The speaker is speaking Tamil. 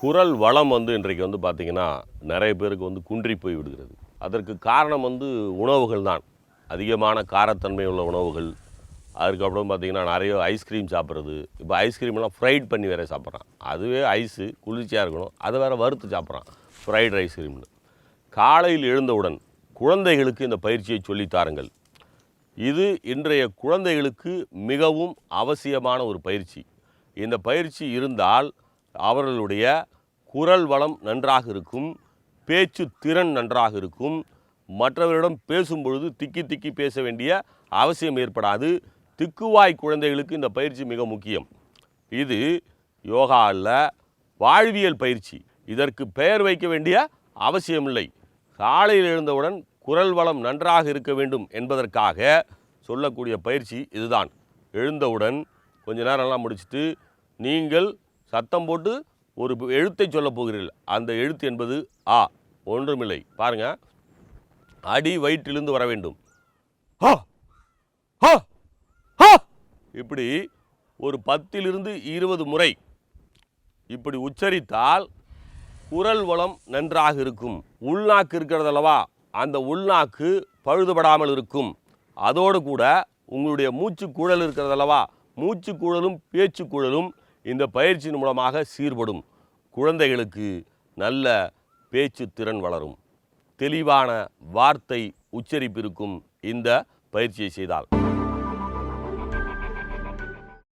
குரல் வளம் வந்து இன்றைக்கு வந்து பார்த்திங்கன்னா நிறைய பேருக்கு வந்து குன்றி போய் விடுகிறது. அதற்கு காரணம் வந்து உணவுகள் தான். அதிகமான காரத்தன்மை உள்ள உணவுகள். அதுக்கப்புறம் பார்த்திங்கன்னா நிறைய ஐஸ்கிரீம் சாப்பிட்றது. இப்போ ஐஸ்கிரீம்லாம் ஃப்ரைட் பண்ணி வேறு சாப்பிட்றான். அதுவே ஐஸு குளிர்ச்சியாக இருக்கணும். அதை வேறு வறுத்து சாப்பிட்றான். ஃப்ரைட் ஐஸ்கிரீம்னு காலையில் எழுந்தவுடன் குழந்தைகளுக்கு இந்த பயிற்சியை சொல்லித் தாருங்கள். இது இன்றைய குழந்தைகளுக்கு மிகவும் அவசியமான ஒரு பயிற்சி. இந்த பயிற்சி இருந்தால் அவர்களுடைய குரல் வளம் நன்றாக இருக்கும் பேச்சு திறன் நன்றாக இருக்கும் மற்றவரிடம் பேசும்பொழுது திக்கி திக்கி பேச வேண்டிய அவசியம் ஏற்படாது. திக்குவாய் குழந்தைகளுக்கு இந்த பயிற்சி மிக முக்கியம். இது யோகா அல்ல வாழ்வியல் பயிற்சி. இதற்கு பெயர் வைக்க வேண்டிய அவசியமில்லை. காலையில் எழுந்தவுடன் குரல் வளம் நன்றாக இருக்க வேண்டும் என்பதற்காக சொல்லக்கூடிய பயிற்சி இதுதான். எழுந்தவுடன் கொஞ்ச நேரம்லாம் முடிச்சுட்டு நீங்கள் சத்தம் போட்டு ஒரு எழுத்தை சொல்லப் போகிறீர்கள். அந்த எழுத்து என்பது ஆ ஒன்றுமில்லை. பாருங்க. அடி வயிற்றிலிருந்து வர வேண்டும். ஹா! ஹா! ஹா! இப்படி ஒரு பத்திலிருந்து இருபது முறை இப்படி உச்சரித்தால் குரல் வளம் நன்றாக இருக்கும். உள்நாக்கு இருக்கிறது அல்லவா அந்த உள்நாக்கு பழுதுபடாமல் இருக்கும். அதோடு கூட உங்களுடைய மூச்சு குழல் இருக்கிறது அல்லவா மூச்சு குழலும் பேச்சு குழலும் இந்த பயிற்சியின் மூலமாக சீர்படும் குழந்தைகளுக்கு நல்ல பேச்சு திறன் வளரும். தெளிவான வார்த்தை உச்சரிப்பிருக்கும் இந்த பயிற்சியை செய்தால்.